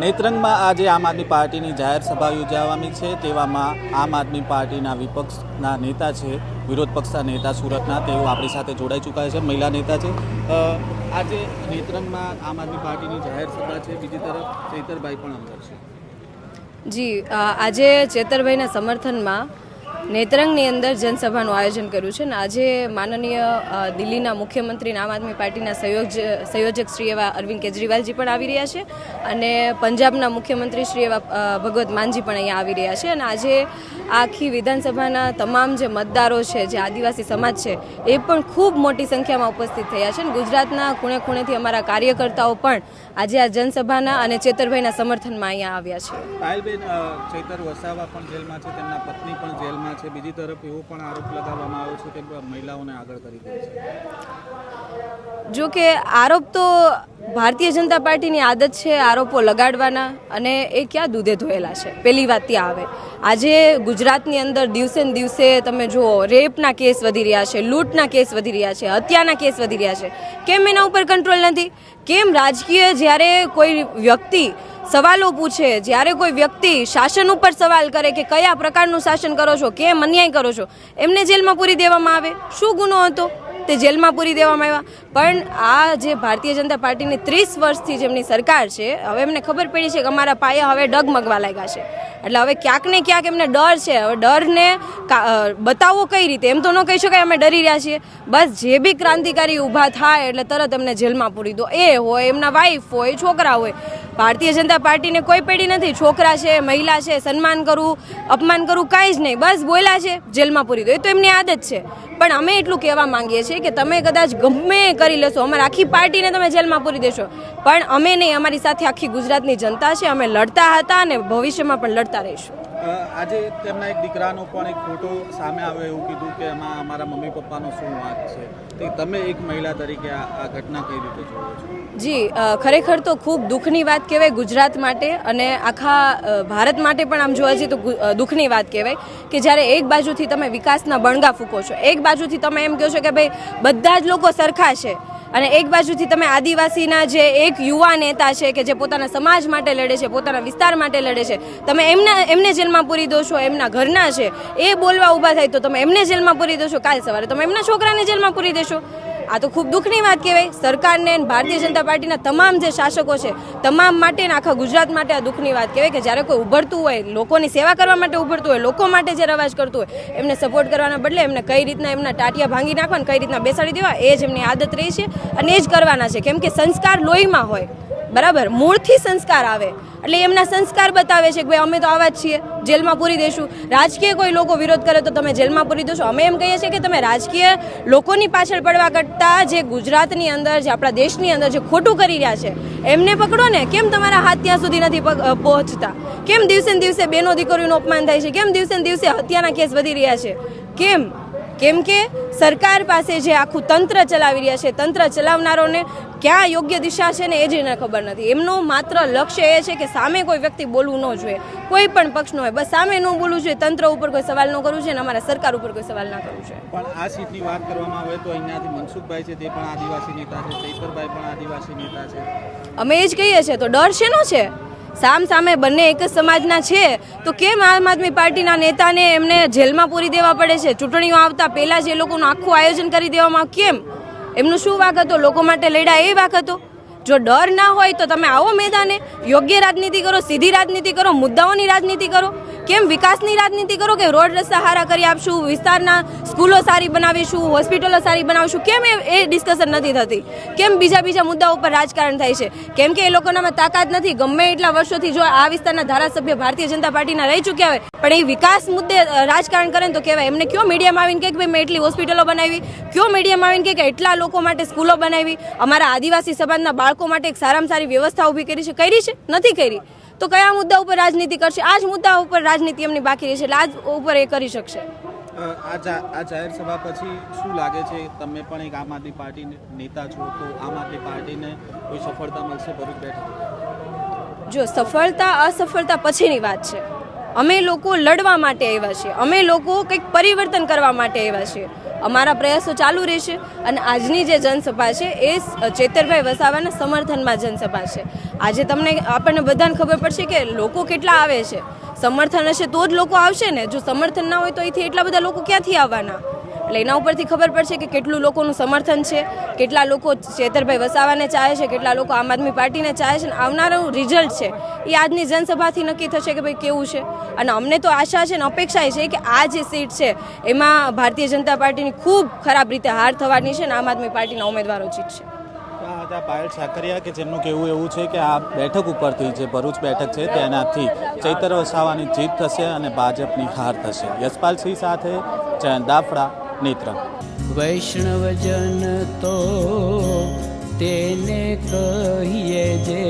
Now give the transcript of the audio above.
નેત્રંગમાં આજે આમ આદમી પાર્ટીની જાહેર સભા યોજાવાની છે. તેવામાં આમ આદમી પાર્ટીના વિપક્ષના નેતા છે, વિરોધ પક્ષના નેતા સુરતના, તેઓ આપણી સાથે જોડાઈ ચૂક્યા છે, મહિલા નેતા છે. આજે નેત્રંગમાં આમ આદમી પાર્ટીની જાહેર સભા છે. બીજી તરફ ચેતરભાઈ પણ અંદર છે. જી આજે ચેતરભાઈના સમર્થનમાં નેત્રંગની અંદર જનસભાનું આયોજન કર્યું છે અને આજે માનનીય દિલ્હીના મુખ્યમંત્રી આમ આદમી પાર્ટીના સંયોજ સંયોજક શ્રી એવા અરવિંદ કેજરીવાલજી પણ આવી રહ્યા છે અને પંજાબના મુખ્યમંત્રી શ્રી એવા ભગવત માનજી પણ અહીંયા આવી રહ્યા છે. અને આજે આખી વિધાનસભાના તમામ જે મતદારો છે, જે આદિવાસી સમાજ છે, એ પણ ખૂબ મોટી સંખ્યામાં ઉપસ્થિત થયા છે અને ગુજરાતના ખૂણે ખૂણેથી અમારા કાર્યકર્તાઓ પણ આજે આ જનસભાના અને ચેતરભાઈના સમર્થનમાં અહીંયા આવ્યા છે. પાયલબેન ચેતર વસાવા પણ જેલમાં છે, તેમના પત્ની પણ જેલમાં છે. બીજી તરફ એવો પણ આરોપ લગાવવામાં આવ્યો છે કે મહિલાઓને આગળ કરી દે છે. જો કે આરોપ તો ભારતીય જનતા પાર્ટીની આદત છે આરોપો લગાડવાના અને એ ક્યાં દૂધે ધોયેલા છે? પહેલી વાત ત્યાં આવે. આજે ગુજરાતની અંદર દિવસે ને દિવસે તમે જુઓ, રેપના કેસ વધી રહ્યા છે, લૂંટના કેસ વધી રહ્યા છે, હત્યાના કેસ વધી રહ્યા છે. કેમ એના ઉપર કંટ્રોલ નથી? કેમ રાજકીય જ્યારે કોઈ વ્યક્તિ સવાલો પૂછે, જ્યારે કોઈ વ્યક્તિ શાસન ઉપર સવાલ કરે કે કયા પ્રકારનું શાસન કરો છો, કેમ અન્યાય કરો છો, એમને જેલમાં પૂરી દેવામાં આવે. શું ગુનો હતો? તે જેલમાં પૂરી દેવામાં આવ્યા. પણ આ જે ભારતીય જનતા પાર્ટીની ત્રીસ વર્ષથી જેમની સરકાર છે, હવે એમને ખબર પડી છે કે અમારા પાયા હવે ડગમગવા લાગ્યા છે. એટલે હવે ક્યાંક ને ક્યાંક એમને ડર છે. હવે ડરને બતાવવો કઈ રીતે? એમ તો ન કહી શકાય, અમે ડરી રહ્યા છીએ. બસ જે બી ક્રાંતિકારી ઊભા થાય એટલે તરત એમને જેલમાં પૂરી દો. એ હોય, એમના વાઈફ હોય, છોકરા હોય. ભારતીય જનતા પાર્ટીને કોઈ પેઢી નથી. છોકરા છે, મહિલા છે, સન્માન કરવું અપમાન કરવું કાંઈ જ નહીં. બસ બોલ્યા છે, જેલમાં પૂરી દો. એ તો એમની આદત છે. પણ અમે એટલું કહેવા માંગીએ છીએ કે તમે કદાચ ગમે કરી લેશો. અમારી આખી પાર્ટીને તમે જેલમાં પૂરી દેશો. પણ અમે નહીં, અમારી સાથે આખી ગુજરાતની જનતા છે. અમે લડતા હતા અને ભવિષ્યમાં પણ લડતા રહીશું. આજે તેમના એક દીકરાનો પણ એક ફોટો સામે આવ્યો એવું કીધું કે એમાં અમારા મમ્મી પપ્પાનો શું વાંક છે. તે તમે એક મહિલા તરીકે આ ઘટના કઈ રીતે જોવો છો? જી ખરેખર તો ખૂબ દુઃખની વાત કહેવાય ગુજરાત માટે અને આખા ભારત માટે પણ આમ જોવા જઈએ તો દુઃખની વાત કહેવાય કે જ્યારે એક બાજુથી તમે વિકાસના બણગા ફૂંકો છો એક બાજુથી તમે એમ કહો છો કે ભાઈ બધા જ લોકો સરખા છે અને એક બાજુથી તમે આદિવાસીના જે એક યુવા નેતા છે કે જે પોતાના સમાજ માટે લડે છે, પોતાના વિસ્તાર માટે લડે છે, તમે એમના, એમને જેલમાં પૂરી દો છો એમના ઘરના છે, એ બોલવા ઊભા થાય તો તમે એમને જેલમાં પૂરી દો છો કાલ સવારે તમે એમના છોકરાને જેલમાં પૂરી દેશો. આ તો ખૂબ દુઃખની વાત કહેવાય. સરકારને ભારતીય જનતા પાર્ટીના તમામ જે શાસકો છે, તમામ માટે આખા ગુજરાત માટે આ દુઃખની વાત કહેવાય કે જ્યારે કોઈ ઉભરતું હોય, લોકોની સેવા કરવા માટે ઉભરતું હોય, લોકો માટે જે રવાજ કરતું હોય, એમને સપોર્ટ કરવાના બદલે એમને કઈ રીતના એમના ટાટિયા ભાંગી નાખવા કઈ રીતના બેસાડી દેવા, એ જ એમની આદત રહી છે અને એ જ કરવાના છે. કેમ કે સંસ્કાર લોહીમાં હોય બરાબર? મૂળથી સંસ્કાર આવે. એટલે એમના સંસ્કાર બતાવે છે કે ભાઈ અમે તો આવા જ છીએ, જેલમાં પૂરી દઈશું રાજકીય કોઈ લોકો વિરોધ કરે તો તમે જેલમાં પૂરી દેશો? અમે એમ કહીએ છીએ કે તમે રાજકીય લોકોની પાછળ પડવા કરતાં જે ગુજરાતની અંદર, જે આપણા દેશની અંદર જે ખોટું કરી રહ્યા છે, એમને પકડો ને. કેમ તમારા હાથ ત્યાં સુધી નથી પહોંચતા? કેમ દિવસે દિવસે બેનો દીકરીઓનું અપમાન થાય છે? કેમ દિવસે દિવસે હત્યાના કેસ વધી રહ્યા છે? કેમ? કેમ કે સરકાર પાસે જે આખું તંત્ર ચલાવી રહ્યા છે તંત્ર ચલાવનારોને ક્યાં યોગ્ય દિશા છે ને એ જ એને ખબર નથી. એમનું માત્ર લક્ષ્ય એ છે કે સામે કોઈ વ્યક્તિ બોલવું ન જોઈએ કોઈ પણ પક્ષનો હોય. બસ સામે ન બોલવું જોઈએ તંત્ર ઉપર કોઈ સવાલ ન કરવું છે અને અમારા સરકાર ઉપર કોઈ સવાલ ના કરવું છે પણ આ સીટની વાત કરવામાં આવે તો અહીંયાથી મનસુખભાઈ છે તે પણ આદિવાસી નેતા છે ચૈતરભાઈ પણ આદિવાસી નેતા છે. અમે એ જ કહીએ છીએ તો ડર શેનો છે? સામ સામે બંને એક જ સમાજના છે, તો કેમ આમ આદમી પાર્ટીના નેતાને એમને જેલમાં પૂરી દેવા પડે છે? ચૂંટણીઓ આવતા પહેલાં જ લોકોનું આખું આયોજન કરી દેવામાં કેમ? એમનું શું વાક હતો? લોકો માટે લડ્યા એ વાક હતો? જો ડર ના હોય તો તમે આવો મેદાને, યોગ્ય રાજનીતિ કરો, સીધી રાજનીતિ કરો, મુદ્દાઓની રાજનીતિ કરો. કેમ વિકાસની રાજનીતિ કરો કે રોડ રસ્તા સારા કરી આપશું, વિસ્તારના સ્કૂલો સારી બનાવીશું, હોસ્પિટલો સારી બનાવીશું, કેમ એ ડિસ્કશન નથી થતી? કેમ બીજા બીજા મુદ્દા ઉપર રાજકારણ થાય છે? કેમ કે એ લોકોનામાં તાકાત નથી? ગમે એટલા વર્ષોથી જો આ વિસ્તારના ધારાસભ્ય ભારતીય જનતા પાર્ટીના રહી ચૂક્યા હોય, પણ એ વિકાસ મુદ્દે રાજકારણ કરે તો કહેવાય, એમને કયો મીડિયામાં આવીને કે ભાઈ મેં એટલી હોસ્પિટલો બનાવી, કયો મીડિયામાં આવીને કે એટલા લોકો માટે સ્કૂલો બનાવી, અમારા આદિવાસી સમાજના બાળકો માટે એક સારામાં સારી વ્યવસ્થા ઊભી કરી છે? કરી છે? નથી કરી. તો કયા મુદ્દા ઉપર રાજનીતિ કરશે? આ જ મુદ્દા ઉપર રાજનીતિ એમની બાકી રહેશે એટલે આ જ ઉપર એ કરી શકશે. આ જાહેર સભા પછી શું લાગે છે? તમે પણ એક આમ આદમી પાર્ટી નેતા છો તો આમ આદમી પાર્ટીને કોઈ સફળતા મળશે ભરૂચ બેઠક? જો સફળતા અસફળતા પછીની વાત છે. અમે લોકો લડવા માટે આવ્યા છીએ. અમે લોકો કંઈક પરિવર્તન કરવા માટે આવ્યા છીએ. અમારા પ્રયાસો ચાલુ રહેશે અને આજની જે જનસભા છે એ ચેતરભાઈ વસાવાના સમર્થનમાં જનસભા છે. આજે તમને આપણને બધાને ખબર પડશે કે લોકો કેટલા આવે છે. સમર્થન હશે તો જ લોકો આવશે ને. જો સમર્થન ના હોય તો અહીંથી એટલા બધા લોકો ક્યાંથી આવવાના? એટલે એના ઉપરથી ખબર પડશે કે કેટલું લોકોનું સમર્થન છે, કેટલા લોકો ચેતરભાઈ વસાવાને ચાહે છે, કેટલા લોકો આમ આદમી પાર્ટીને ચાહે છે, અને આવનારું રિઝલ્ટ છે, એ આજની જનસભાથી નક્કી થશે કે ભાઈ કેવું છે. અને અમને તો આશા છે ને અપેક્ષા એ છે કે આ જે સીટ છે, એમાં ભારતીય જનતા પાર્ટીની ખૂબ ખરાબ રીતે હાર થવાની છે અને આમ આદમી પાર્ટીના ઉમેદવારો જીતશે. હતા પાયલ સાકરિયા કે જેમનું કહેવું એવું છે કે આ બેઠક ઉપરથી જે ભરૂચ બેઠક છે તેનાથી ચૈતર વસાવાની જીત થશે અને ભાજપની હાર થશે. યશપાલસિંહ સાથે જયંત દાફડા નેત્ર. વૈષ્ણવજન તો તેને કહીએ જે